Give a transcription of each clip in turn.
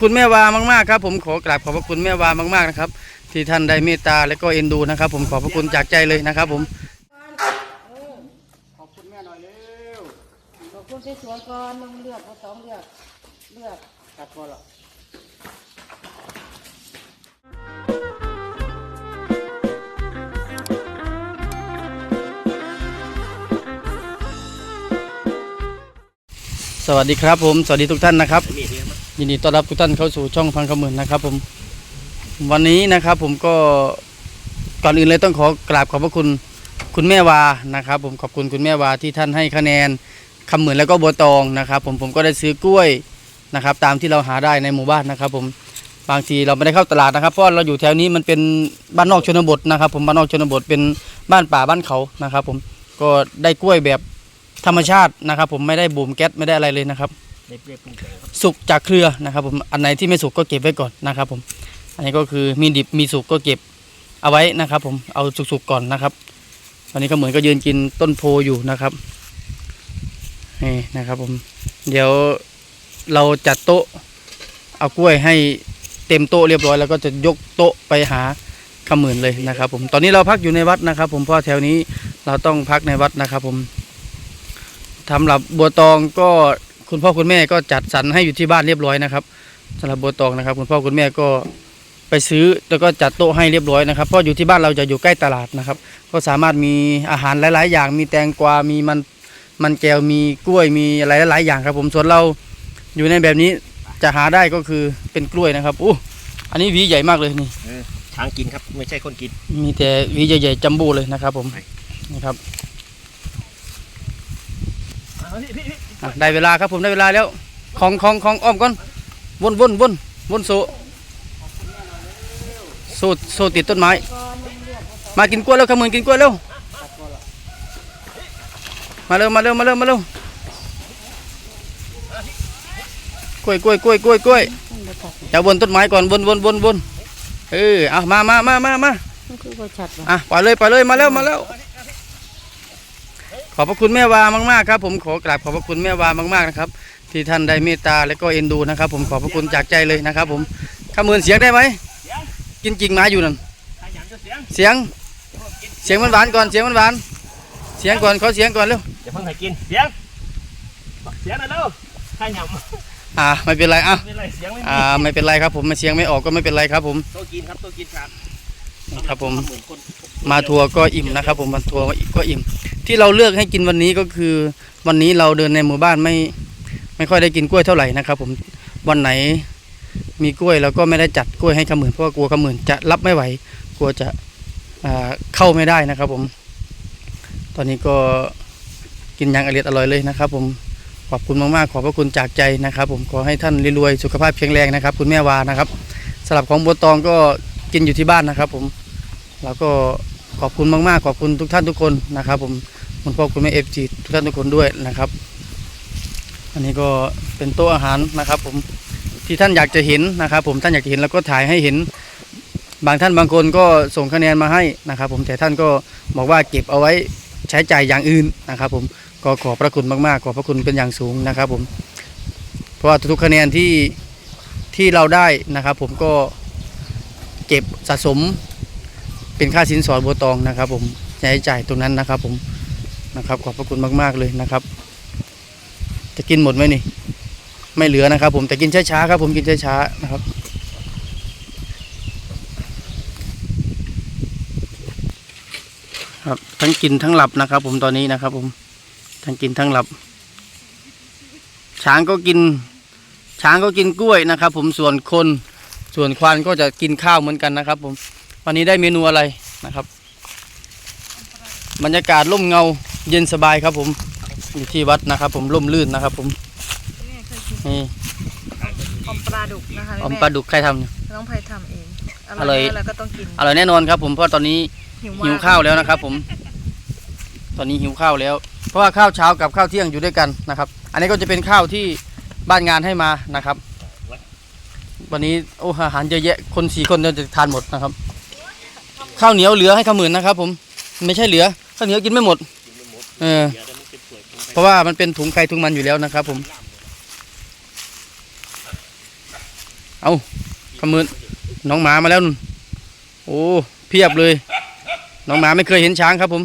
คุณแม่วามากๆครับผมขอกราบขอบพระคุณแม่วามากๆนะครับ ที่ท่านได้เมตตาและก็เอ็นดูนะครับ ผมขอบพระคุณจากใจเลยนะครับ ผมขอบคุณแม่หน่อยเร็วขอบคุณที่สวยก่อนมึงเลือกเอาสองเลือกเลือกตัดพอหรอ สวัสดีครับผม สวัสดีทุกท่านนะครับ ยินดีต้อนรับทุกท่านเข้าสู่ช่องพังขมื่นนะครับ ผม วันนี้นะครับ ผมก็ก่อนอื่นเลยต้องขอกราบขอบพระคุณคุณแม่วานะครับ ผมขอบคุณคุณแม่วาที่ท่านให้คะแนนคำหมื่นแล้วก็บัวตองนะครับ ผมผมก็ได้ซื้อกล้วยนะครับ ตามที่เราหาได้ในหมู่บ้านนะครับ ผมบางทีเราไม่ได้เข้าตลาดนะครับเพราะเราอยู่แถวนี้มันเป็นบ้านนอกชนบทนะครับ ผมบ้านนอกชนบทเป็นบ้านป่าบ้านเขานะครับ ผมก็ได้กล้วยแบบ ธรรมชาตินะครับ ผมไม่ได้บูมแก๊สไม่ได้อะไรเลยนะครับเรียบๆปรุงแต่งครับสุกจากเครือนะครับ ผมอันไหนที่ไม่สุกก็เก็บไว้ก่อนนะครับ ผม อันนี้ก็คือมีดิบมีสุกก็เก็บเอาไว้นะครับ ผมเอาสุกๆก่อนนะครับตอนนี้ก็เหมือนก็ยืนกินต้นโพอยู่นะครับนี่นะครับ ผม เดี๋ยวเราจัดโต๊ะเอากล้วยให้เต็มโต๊ะเรียบร้อยแล้วก็จะยกโต๊ะไปหาขมื่นเลยนะครับ ผมตอนนี้เราพักอยู่ในวัดนะครับ ผมเพราะแถวนี้เราต้องพักในวัดนะครับ ผม สำหรับบัวตองก็คุณพ่อคุณแม่ก็จัดสรรให้อยู่ที่บ้านเรียบร้อยนะครับสำหรับบัวตองนะครับ คุณพ่อคุณแม่ก็ไปซื้อแล้วก็จัดโต๊ะให้เรียบร้อยนะครับเพราะอยู่ที่บ้านเราจะอยู่ใกล้ตลาดนะครับ ก็สามารถมีอาหารหลาย ๆ อย่าง มีแตงกวา มีมันมันแก้วมีกล้วยมีอะไรหลาย ๆ อย่างครับ ผมส่วนเราอยู่ในแบบนี้จะหาได้ก็คือเป็นกล้วยนะครับอู้อันนี้หวีใหญ่มากเลยนี่ช้างกินครับไม่ใช่คนกิน มีแต่หวีใหญ่ๆจัมโบ้เลยนะครับ ผมนะครับ อะได้เวลาครับผมได้เวลาแล้ว ของของของอ้อมก่อนวนวนวนวนโซโซโซติดต้นไม้ มากินกล้วยแล้วขมืนกินกล้วยเร็วมาเร็วมาเร็วมาเร็วมาเร็วกล้วยกล้วยกล้วยกล้วยกล้วยมันบ่ชัดอย่าบนต้นไม้ก่อนบนบนบนบนเออเอามามามามามาอะปล่อยเลยปล่อยเลยมาแล้วมาแล้ว อบพระคุณแม่วามากๆครับผมขอกราบขอบพระคุณแม่วามากๆนะครับที่ท่านได้เมตตาและก็เอ็นดูนะครับ ผมขอบพระคุณจากใจเลยนะครับ ผมขมืนเสียงได้ไหมกินจริงไม้อยู่นั่นขยันจะเสียงเสียงเสียงมันหวานๆก่อนเสียงมันหวานๆเสียงก่อนขอเสียงก่อนเร็วอย่าเพิ่งให้กินเสียงเสียงหน่อยเร็วขยันอ่าไม่เป็นไรอะไม่เป็นไรเสียงไม่มีอ่าไม่เป็นไรครับ ผมมาเสียงไม่ออกก็ไม่เป็นไรครับ ผมโตกินครับโตกินครับครับผมหมื่นคนมาทัวร์ก็อิ่มนะครับ ผมมาทัวร์ก็อิ่ม ที่เราเลือกให้กินวันนี้ก็คือ วันนี้เราเดินในหมู่บ้านไม่ไม่ค่อยได้กินกล้วยเท่าไหร่นะครับ ผมวันไหนมีกล้วยเราก็ไม่ได้จัดกล้วยให้ขมื่นเพราะว่ากลัวขมื่นจะรับไม่ไหว กลัวจะเข้าไม่ได้นะครับ ผม ตอนนี้ก็กินอย่างอร่อยอร่อยเลยนะครับ ผมขอบคุณมากๆขอบพระคุณจากใจนะครับ ผมขอให้ท่านรวยๆสุขภาพแข็งแรงนะครับ คุณแม่วานะครับสำหรับของบัวตองก็กินอยู่ที่บ้านนะครับ ผมแล้วก็ขอบคุณมากๆขอบคุณทุกท่านทุกคนนะครับ ผม คุณพ่อคุณแม่เอฟจีทุกท่านทุกคนด้วยนะครับ อันนี้ก็เป็นโต๊ะอาหารนะครับ ผมที่ท่านอยากจะเห็นนะครับ ผมท่านอยากจะเห็นแล้วก็ถ่ายให้เห็น บางท่านบางคนก็ส่งคะแนนมาให้นะครับ ผมแต่ท่านก็บอกว่าเก็บเอาไว้ใช้จ่ายอย่างอื่นนะครับ ผมก็ขอบพระคุณมากๆขอบพระคุณเป็นอย่างสูงนะครับ ผม เพราะว่าทุกคะแนนที่ที่เราได้นะครับ ผมก็เก็บสะสมเป็นค่าสินสอดบัวตองนะครับ ผมใช้จ่ายตรงนั้นนะครับ ผม นะครับ ขอบพระคุณมากๆเลยนะครับ จะกินหมดไหมนี่ ไม่เหลือนะครับ ผมแต่กินช้าๆครับ ผมกินช้าๆนะครับครับทั้งกินทั้งหลับนะครับ ผมตอนนี้นะครับ ผมทั้งกินทั้งหลับ ช้างก็กิน ช้างก็กินกล้วยนะครับ ผมส่วนคนส่วนควานก็จะกินข้าวเหมือนกันนะครับ ผมวันนี้ได้เมนูอะไรนะครับ บรรยากาศร่มเงา เย็นสบายครับผมอยู่ที่วัดนะครับผมร่มรื่นนะครับผมแม่เคยกินนี่อมปลาดุกนะคะอมปลาดุกใครทำเนี่ยน้องไพทำเองอร่อยแล้วก็ต้องกินอร่อยแน่นอนครับผมเพราะตอนนี้หิวหิวมากข้าวแล้วนะครับ ผม ตอนนี้หิวข้าวแล้ว เพราะว่าข้าวเช้ากับข้าวเที่ยงอยู่ด้วยกันนะครับ อันนี้ก็จะเป็นข้าวที่บ้านงานให้มานะครับ วันนี้โอ้อาหารเยอะแยะคนสี่คนจะทานหมดนะครับ ข้าวเหนียวเหลือให้ขมื่นนะครับ ผมไม่ใช่เหลือข้าวเหนียวกินไม่หมด เออ เพราะว่ามันเป็นถุงใครถุงมันอยู่แล้วนะครับ ผม เอาขมืนน้องหมามาแล้วนุ่นโอ้เพียบเลย น้องหมาไม่เคยเห็นช้างครับ ผม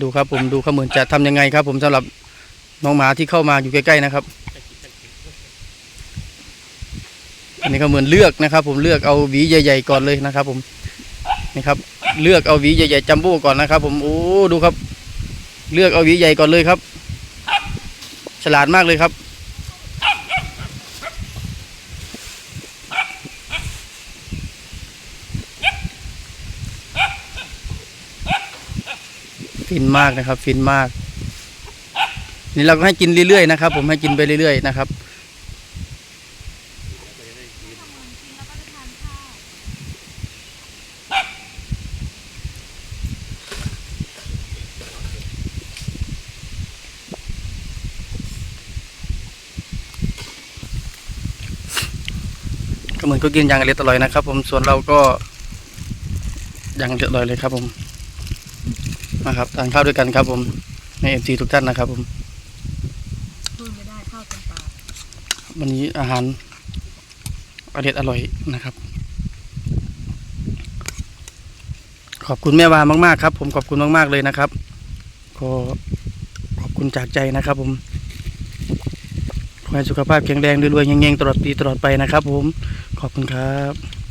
ดูครับ ผมดูขมืนจะทำยังไงครับ ผมสำหรับน้องหมาที่เข้ามาอยู่ใกล้ๆนะครับอันนี้ขมืนเลือกนะครับ ผมเลือกเอาหวีใหญ่ ๆ ก่อนเลยนะครับ ผมนี่ครับ เลือกเอาหวีใหญ่ๆจัมโบ้ก่อนนะครับ ผมโอ้ดูครับ เลือกเอาหวีใหญ่ก่อนเลยครับ ฉลาดมากเลยครับ ฟินมากนะครับ ฟินมากนี่เราก็ให้กินเรื่อยๆนะครับ ผมให้กินไปเรื่อยๆนะครับ ก็เหมือนก็กินอย่างอร่อยอร่อยนะครับ ผมส่วนเราก็อย่างอร่อยเลยครับ ผมมาครับทานข้าวด้วยกันครับ ผมในเอ็มซีทุกท่านนะครับ ผมพูดไม่ได้ข้าวเป็นปากวันนี้อาหารอร่อยอร่อยนะครับ ขอบคุณแม่วามาก ๆ ครับ ผมขอบคุณมาก ๆ เลยนะครับก็ขอบคุณจากใจนะครับ ผมขอให้สุขภาพแข็งแรงรวยๆเงี้ยงๆตลอดปีตลอดไปนะครับ ผม ขอบคุณครับ